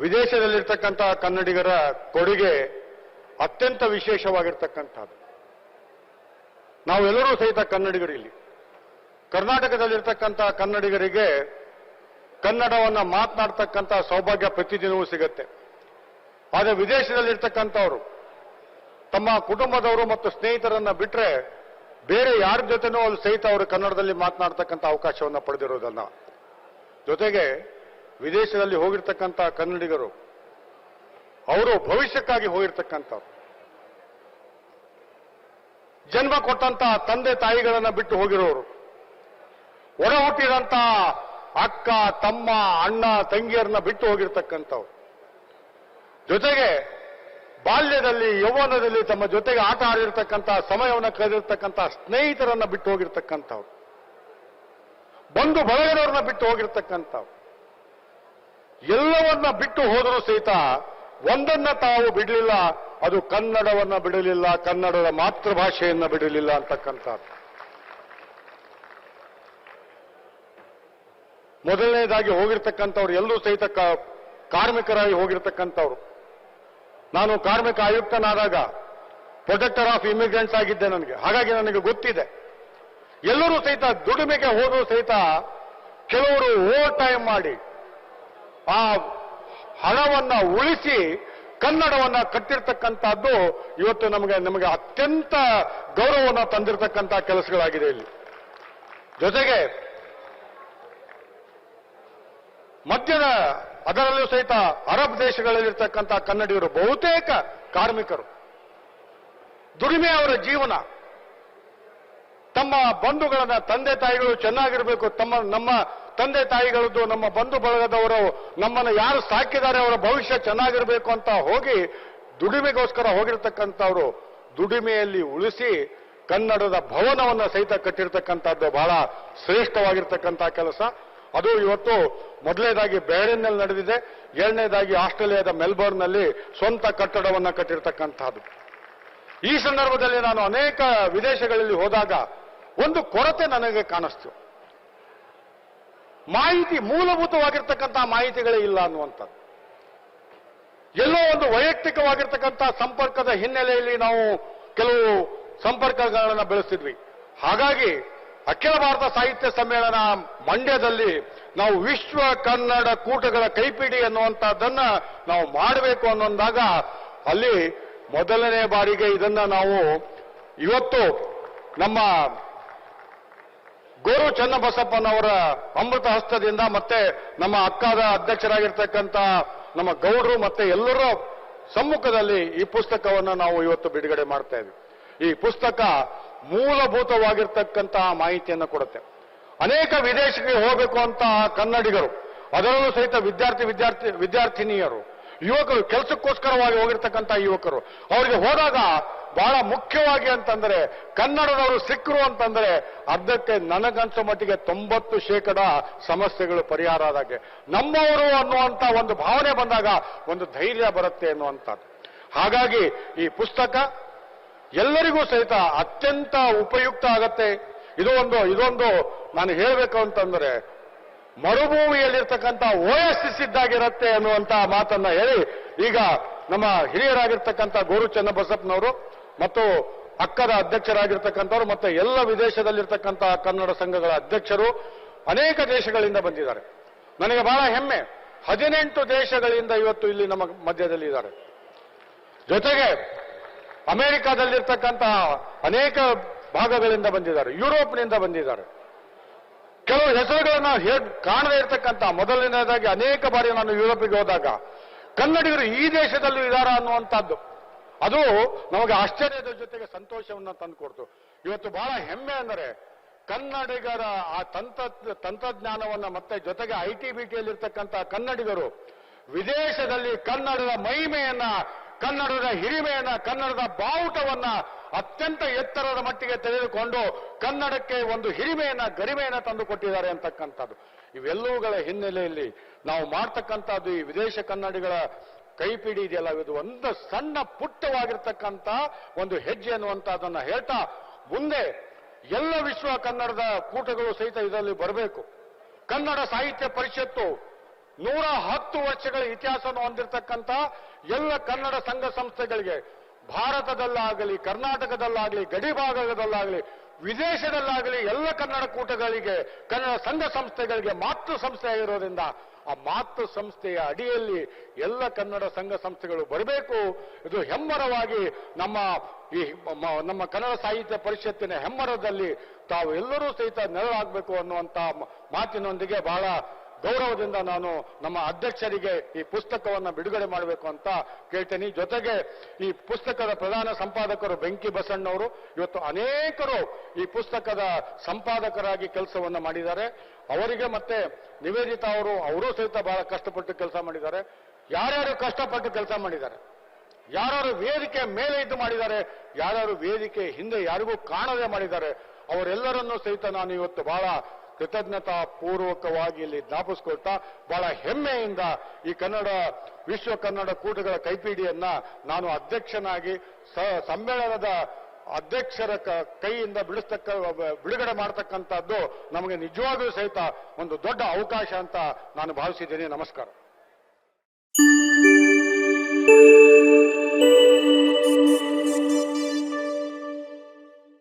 ವಿದೇಶದಲ್ಲಿರ್ತಕ್ಕಂಥ ಕನ್ನಡಿಗರ ಕೊಡುಗೆ ಅತ್ಯಂತ ವಿಶೇಷವಾಗಿರ್ತಕ್ಕಂಥದ್ದು. ನಾವೆಲ್ಲರೂ ಸಹಿತ ಕನ್ನಡಿಗರು ಇಲ್ಲಿ ಕರ್ನಾಟಕದಲ್ಲಿರ್ತಕ್ಕಂಥ ಕನ್ನಡಿಗರಿಗೆ ಕನ್ನಡವನ್ನ ಮಾತನಾಡ್ತಕ್ಕಂಥ ಸೌಭಾಗ್ಯ ಪ್ರತಿದಿನವೂ ಸಿಗುತ್ತೆ. ಆದರೆ ವಿದೇಶದಲ್ಲಿರ್ತಕ್ಕಂಥವರು, ತಮ್ಮ ಕುಟುಂಬದವರು ಮತ್ತು ಸ್ನೇಹಿತರನ್ನ ಬಿಟ್ಟರೆ ಬೇರೆ ಯಾರ ಜೊತೆನೂ ಅಲ್ಲಿ ಸಹಿತ ಅವರು ಕನ್ನಡದಲ್ಲಿ ಮಾತನಾಡ್ತಕ್ಕಂಥ ಅವಕಾಶವನ್ನು ಪಡೆದಿರೋದನ್ನ ಜೊತೆಗೆ ವಿದೇಶದಲ್ಲಿ ಹೋಗಿರ್ತಕ್ಕಂಥ ಕನ್ನಡಿಗರು, ಅವರು ಭವಿಷ್ಯಕ್ಕಾಗಿ ಹೋಗಿರ್ತಕ್ಕಂಥವ್ರು. ಜನ್ಮ ಕೊಟ್ಟಂತ ತಂದೆ ತಾಯಿಗಳನ್ನ ಬಿಟ್ಟು ಹೋಗಿರೋರು. ಒಡ ಹುಟ್ಟಿದಂತ ಅಕ್ಕ, ತಮ್ಮ, ಅಣ್ಣ, ತಂಗಿಯರನ್ನ ಬಿಟ್ಟು ಹೋಗಿರ್ತಕ್ಕಂಥವ್ರು. ಜೊತೆಗೆ ಬಾಲ್ಯದಲ್ಲಿ, ಯೌವನದಲ್ಲಿ ತಮ್ಮ ಜೊತೆಗೆ ಆಟ ಆಡಿರ್ತಕ್ಕಂಥ, ಸಮಯವನ್ನು ಕಳೆದಿರ್ತಕ್ಕಂಥ ಸ್ನೇಹಿತರನ್ನ ಬಿಟ್ಟು ಹೋಗಿರ್ತಕ್ಕಂಥವ್ರು. ಬಂಧು ಬಳಗದವ್ರನ್ನ ಬಿಟ್ಟು ಹೋಗಿರ್ತಕ್ಕಂಥವ್ರು. ಎಲ್ಲವನ್ನ ಬಿಟ್ಟು ಹೋದರೂ ಸಹಿತ ಒಂದನ್ನ ತಾವು ಬಿಡಲಿಲ್ಲ, ಅದು ಕನ್ನಡವನ್ನ ಬಿಡಲಿಲ್ಲ, ಕನ್ನಡದ ಮಾತೃಭಾಷೆಯನ್ನ ಬಿಡಲಿಲ್ಲ ಅಂತಕ್ಕಂಥದ್ದು. ಮೊದಲನೇದಾಗಿ ಹೋಗಿರ್ತಕ್ಕಂಥವ್ರು ಎಲ್ಲರೂ ಸಹಿತ ಕಾರ್ಮಿಕರಾಗಿ ಹೋಗಿರ್ತಕ್ಕಂಥವ್ರು. ನಾನು ಕಾರ್ಮಿಕ ಆಯುಕ್ತನಾದಾಗ ಪ್ರೊಟೆಕ್ಟರ್ ಆಫ್ ಇಮಿಗ್ರೆಂಟ್ಸ್ ಆಗಿದ್ದೆ ನನಗೆ. ಹಾಗಾಗಿ ನನಗೆ ಗೊತ್ತಿದೆ. ಎಲ್ಲರೂ ಸಹಿತ ದುಡಿಮೆಗೆ ಹೋದರೂ ಸಹಿತ ಕೆಲವರು ಓವರ್ ಟೈಮ್ ಮಾಡಿ ಆ ಹಣವನ್ನ ಉಳಿಸಿ ಕನ್ನಡವನ್ನ ಕಟ್ಟಿರ್ತಕ್ಕಂಥದ್ದು ಇವತ್ತು ನಮಗೆ ನಮಗೆ ಅತ್ಯಂತ ಗೌರವವನ್ನು ತಂದಿರತಕ್ಕಂಥ ಕೆಲಸಗಳಾಗಿದೆ ಇಲ್ಲಿ. ಜೊತೆಗೆ ಮಧ್ಯದ, ಅದರಲ್ಲೂ ಸಹಿತ ಅರಬ್ ದೇಶಗಳಲ್ಲಿರ್ತಕ್ಕಂಥ ಕನ್ನಡಿಗರು, ಬಹುತೇಕ ಕಾರ್ಮಿಕರು. ದುಡಿಮೆ ಅವರ ಜೀವನ. ತಮ್ಮ ಬಂಧುಗಳನ್ನ, ತಂದೆ ತಾಯಿಗಳು ಚೆನ್ನಾಗಿರಬೇಕು, ತಮ್ಮ, ನಮ್ಮ ತಂದೆ ತಾಯಿಗಳದ್ದು ನಮ್ಮ ಬಂಧು ಬಳಗದವರು ನಮ್ಮನ್ನು ಯಾರು ಸಾಕಿದ್ದಾರೆ ಅವರ ಭವಿಷ್ಯ ಚೆನ್ನಾಗಿರಬೇಕು ಅಂತ ಹೋಗಿ ದುಡಿಮೆಗೋಸ್ಕರ ಹೋಗಿರ್ತಕ್ಕಂಥವ್ರು ದುಡಿಮೆಯಲ್ಲಿ ಉಳಿಸಿ ಕನ್ನಡದ ಭವನವನ್ನ ಸಹಿತ ಕಟ್ಟಿರ್ತಕ್ಕಂಥದ್ದು ಬಹಳ ಶ್ರೇಷ್ಠವಾಗಿರ್ತಕ್ಕಂಥ ಕೆಲಸ. ಅದು ಇವತ್ತು ಮೊದಲನೇದಾಗಿ ಬೇರೆನ್ನಲ್ಲಿ ನಡೆದಿದೆ. ಎರಡನೇದಾಗಿ ಆಸ್ಟ್ರೇಲಿಯಾದ ಮೆಲ್ಬೋರ್ನ್ನಲ್ಲಿ ಸ್ವಂತ ಕಟ್ಟಡವನ್ನ ಕಟ್ಟಿರ್ತಕ್ಕಂಥದ್ದು. ಈ ಸಂದರ್ಭದಲ್ಲಿ ನಾನು ಅನೇಕ ವಿದೇಶಗಳಲ್ಲಿ ಹೋದಾಗ ಒಂದು ಕೊರತೆ ನನಗೆ ಕಾಣಿಸ್ತು. ಮಾಹಿತಿ ಮೂಲಭೂತವಾಗಿರ್ತಕ್ಕಂಥ ಮಾಹಿತಿಗಳೇ ಇಲ್ಲ ಅನ್ನುವಂಥದ್ದು. ಎಲ್ಲೋ ಒಂದು ವೈಯಕ್ತಿಕವಾಗಿರ್ತಕ್ಕಂಥ ಸಂಪರ್ಕದ ಹಿನ್ನೆಲೆಯಲ್ಲಿ ನಾವು ಕೆಲವು ಸಂಪರ್ಕಗಳನ್ನು ಬೆಳೆಸಿದ್ವಿ ಹಾಗಾಗಿ ಅಖಿಲ ಭಾರತ ಸಾಹಿತ್ಯ ಸಮ್ಮೇಳನ ಮಂಡ್ಯದಲ್ಲಿ ನಾವು ವಿಶ್ವ ಕನ್ನಡ ಕೂಟಗಳ ಕೈಪಿಡಿ ಅನ್ನುವಂಥದ್ದನ್ನ ನಾವು ಮಾಡಬೇಕು ಅನ್ನೊಂದಾಗ ಅಲ್ಲಿ ಮೊದಲನೇ ಬಾರಿಗೆ ಇದನ್ನ ನಾವು ಇವತ್ತು ನಮ್ಮ ಗೋರು ಚನ್ನಬಸಪ್ಪನವರ ಅಮೃತ ಹಸ್ತದಿಂದ ಮತ್ತೆ ನಮ್ಮ ಅಕ್ಕಾದ ಅಧ್ಯಕ್ಷರಾಗಿರ್ತಕ್ಕಂಥ ನಮ್ಮ ಗೌಡರು ಮತ್ತೆ ಎಲ್ಲರ ಸಮ್ಮುಖದಲ್ಲಿ ಈ ಪುಸ್ತಕವನ್ನು ನಾವು ಇವತ್ತು ಬಿಡುಗಡೆ ಮಾಡ್ತಾ ಇದ್ವಿ. ಈ ಪುಸ್ತಕ ಮೂಲಭೂತವಾಗಿರ್ತಕ್ಕಂತಹ ಮಾಹಿತಿಯನ್ನು ಕೊಡುತ್ತೆ. ಅನೇಕ ವಿದೇಶಕ್ಕೆ ಹೋಗಬೇಕು ಅಂತ ಕನ್ನಡಿಗರು, ಅದರಲ್ಲೂ ಸಹಿತ ವಿದ್ಯಾರ್ಥಿ ವಿದ್ಯಾರ್ಥಿ ವಿದ್ಯಾರ್ಥಿನಿಯರು, ಯುವಕರು, ಕೆಲಸಕ್ಕೋಸ್ಕರವಾಗಿ ಹೋಗಿರ್ತಕ್ಕಂಥ ಯುವಕರು, ಅವರಿಗೆ ಹೋದಾಗ ಬಹಳ ಮುಖ್ಯವಾಗಿ ಅಂತಂದ್ರೆ ಕನ್ನಡದವರು ಸಿಕ್ಕರು ಅಂತಂದ್ರೆ ಅದಕ್ಕೆ ನನಗಂತ ಮಟ್ಟಿಗೆ ತೊಂಬತ್ತು ಶೇಕಡ ಸಮಸ್ಯೆಗಳು ಪರಿಹಾರ ಆದಾಗೆ. ನಮ್ಮವರು ಅನ್ನುವಂತ ಒಂದು ಭಾವನೆ ಬಂದಾಗ ಒಂದು ಧೈರ್ಯ ಬರುತ್ತೆ ಅನ್ನುವಂಥದ್ದು. ಹಾಗಾಗಿ ಈ ಪುಸ್ತಕ ಎಲ್ಲರಿಗೂ ಸಹಿತ ಅತ್ಯಂತ ಉಪಯುಕ್ತ ಆಗತ್ತೆ. ಇದು ಒಂದು ಇದೊಂದು ನಾನು ಹೇಳಬೇಕು ಅಂತಂದ್ರೆ ಮರುಭೂಮಿಯಲ್ಲಿರ್ತಕ್ಕಂಥ ಓಎಸ್ಎಸ್ ಇದ್ದಾಗಿರತ್ತೆ ಅನ್ನುವಂತ ಮಾತನ್ನ ಹೇಳಿ ಈಗ ನಮ್ಮ ಹಿರಿಯರಾಗಿರ್ತಕ್ಕಂಥ ಗೋರು ಚನ್ನಬಸಪ್ಪನವರು ಮತ್ತು ಅಕ್ಕದ ಅಧ್ಯಕ್ಷರಾಗಿರ್ತಕ್ಕಂಥವ್ರು ಮತ್ತು ಎಲ್ಲ ವಿದೇಶದಲ್ಲಿರ್ತಕ್ಕಂಥ ಕನ್ನಡ ಸಂಘಗಳ ಅಧ್ಯಕ್ಷರು ಅನೇಕ ದೇಶಗಳಿಂದ ಬಂದಿದ್ದಾರೆ. ನನಗೆ ಬಹಳ ಹೆಮ್ಮೆ. ಹದಿನೆಂಟು ದೇಶಗಳಿಂದ ಇವತ್ತು ಇಲ್ಲಿ ನಮ್ಮ ಮಧ್ಯದಲ್ಲಿ ಇದ್ದಾರೆ. ಜೊತೆಗೆ ಅಮೆರಿಕದಲ್ಲಿರ್ತಕ್ಕಂತಹ ಅನೇಕ ಭಾಗಗಳಿಂದ ಬಂದಿದ್ದಾರೆ. ಯುರೋಪ್ನಿಂದ ಬಂದಿದ್ದಾರೆ. ಕೆಲವು ಹೆಸರುಗಳನ್ನು ಕಾಣದೇ ಇರತಕ್ಕಂಥ ಮೊದಲನೇದಾಗಿ ಅನೇಕ ಬಾರಿ ನಾನು ಯುರೋಪಿಗೆ ಹೋದಾಗ ಕನ್ನಡಿಗರು ಈ ದೇಶದಲ್ಲೂ ಇದ್ದಾರಾ ಅನ್ನುವಂಥದ್ದು. ಅದು ನಮಗೆ ಆಶ್ಚರ್ಯದ ಜೊತೆಗೆ ಸಂತೋಷವನ್ನು ತಂದುಕೊಡ್ತು ಇವತ್ತು ಬಹಳ ಹೆಮ್ಮೆ ಅಂದರೆ ಕನ್ನಡಿಗರ ಆ ತಂತ್ರ, ತಂತ್ರಜ್ಞಾನವನ್ನು ಮತ್ತೆ ಜೊತೆಗೆ ಐ ಟಿ ಬಿ ಟಿಯಲ್ಲಿರ್ತಕ್ಕಂಥ ಕನ್ನಡಿಗರು ವಿದೇಶದಲ್ಲಿ ಕನ್ನಡದ ಮಹಿಮೆಯನ್ನ, ಕನ್ನಡದ ಹಿರಿಮೆಯನ್ನ, ಕನ್ನಡದ ಬಾವುಟವನ್ನ ಅತ್ಯಂತ ಎತ್ತರದ ಮಟ್ಟಿಗೆ ತೆಗೆದುಕೊಂಡು ಕನ್ನಡಕ್ಕೆ ಒಂದು ಹಿರಿಮೆಯನ್ನ, ಗರಿಮೆಯನ್ನ ತಂದುಕೊಟ್ಟಿದ್ದಾರೆ ಅಂತಕ್ಕಂಥದ್ದು. ಇವೆಲ್ಲವುಗಳ ಹಿನ್ನೆಲೆಯಲ್ಲಿ ನಾವು ಮಾಡ್ತಕ್ಕಂಥದ್ದು ಈ ವಿದೇಶ ಕನ್ನಡಿಗಳ ಕೈಪಿಡಿ ಇದೆಯಲ್ಲ, ಇದು ಒಂದು ಸಣ್ಣ ಪುಟ್ಟವಾಗಿರ್ತಕ್ಕಂಥ ಒಂದು ಹೆಜ್ಜೆ ಅನ್ನುವಂಥದ್ದನ್ನು ಹೇಳ್ತಾ ಮುಂದೆ ಎಲ್ಲ ವಿಶ್ವ ಕನ್ನಡದ ಕೂಟಗಳು ಸಹಿತ ಇದರಲ್ಲಿ ಬರಬೇಕು. ಕನ್ನಡ ಸಾಹಿತ್ಯ ಪರಿಷತ್ತು ನೂರ ಹತ್ತು ವರ್ಷಗಳ ಇತಿಹಾಸವನ್ನು ಹೊಂದಿರತಕ್ಕಂಥ ಎಲ್ಲ ಕನ್ನಡ ಸಂಘ ಸಂಸ್ಥೆಗಳಿಗೆ, ಭಾರತದಲ್ಲಾಗಲಿ, ಕರ್ನಾಟಕದಲ್ಲಾಗಲಿ, ಗಡಿ ಭಾಗದಲ್ಲಾಗಲಿ ವಿದೇಶದಲ್ಲಾಗಲಿ ಎಲ್ಲ ಕನ್ನಡ ಕೂಟಗಳಿಗೆ, ಕನ್ನಡ ಸಂಘ ಸಂಸ್ಥೆಗಳಿಗೆ ಮಾತೃ ಸಂಸ್ಥೆ ಆಗಿರೋದ್ರಿಂದ ಆ ಮಾತೃ ಸಂಸ್ಥೆಯ ಅಡಿಯಲ್ಲಿ ಎಲ್ಲ ಕನ್ನಡ ಸಂಘ ಸಂಸ್ಥೆಗಳು ಬರಬೇಕು. ಇದು ಹೆಮ್ಮರವಾಗಿ ನಮ್ಮ ಈ ನಮ್ಮ ಕನ್ನಡ ಸಾಹಿತ್ಯ ಪರಿಷತ್ತಿನ ಹೆಮ್ಮರದಲ್ಲಿ ತಾವು ಎಲ್ಲರೂ ಸಹಿತ ನೆರಳಾಗಬೇಕು ಅನ್ನುವಂಥ ಮಾತಿನೊಂದಿಗೆ ಬಹಳ ಗೌರವದಿಂದ ನಾನು ನಮ್ಮ ಅಧ್ಯಕ್ಷರಿಗೆ ಈ ಪುಸ್ತಕವನ್ನು ಬಿಡುಗಡೆ ಮಾಡಬೇಕು ಅಂತ ಕೇಳ್ತೇನೆ. ಜೊತೆಗೆ ಈ ಪುಸ್ತಕದ ಪ್ರಧಾನ ಸಂಪಾದಕರು ಬೆಂಕಿ ಬಸಣ್ಣವರು, ಇವತ್ತು ಅನೇಕರು ಈ ಪುಸ್ತಕದ ಸಂಪಾದಕರಾಗಿ ಕೆಲಸವನ್ನು ಮಾಡಿದ್ದಾರೆ. ಅವರಿಗೆ ಮತ್ತೆ ನಿವೇದಿತಾ ಅವರು, ಅವರೂ ಸಹಿತ ಬಹಳ ಕಷ್ಟಪಟ್ಟು ಕೆಲಸ ಮಾಡಿದ್ದಾರೆ. ಯಾರ್ಯಾರು ಕಷ್ಟಪಟ್ಟು ಕೆಲಸ ಮಾಡಿದ್ದಾರೆ? ಯಾರು ವೇದಿಕೆ ಮೇಲೆ ಇದ್ದು ಮಾಡಿದ್ದಾರೆ? ಯಾರು ವೇದಿಕೆ ಹಿಂದೆ ಯಾರಿಗೂ ಕಾಣದೆ ಮಾಡಿದ್ದಾರೆ? ಅವರೆಲ್ಲರನ್ನೂ ಸಹಿತ ನಾನು ಇವತ್ತು ಬಹಳ ಕೃತಜ್ಞತಾ ಪೂರ್ವಕವಾಗಿ ಇಲ್ಲಿ ಜ್ಞಾಪಿಸ್ಕೊಳ್ತಾ ಬಹಳ ಹೆಮ್ಮೆಯಿಂದ ಈ ಕನ್ನಡ, ವಿಶ್ವ ಕನ್ನಡ ಕೂಟಗಳ ಕೈಪಿಡಿಯನ್ನ ನಾನು ಅಧ್ಯಕ್ಷನಾಗಿ ಸಮ್ಮೇಳನದ ಅಧ್ಯಕ್ಷರ ಕೈಯಿಂದ ಬಿಡಿಸ್ತಕ್ಕ, ಬಿಡುಗಡೆ ಮಾಡತಕ್ಕಂಥದ್ದು ನಮಗೆ ನಿಜವಾಗಲೂ ಸಹಿತ ಒಂದು ದೊಡ್ಡ ಅವಕಾಶ ಅಂತ ನಾನು ಭಾವಿಸಿದ್ದೇನೆ. ನಮಸ್ಕಾರ.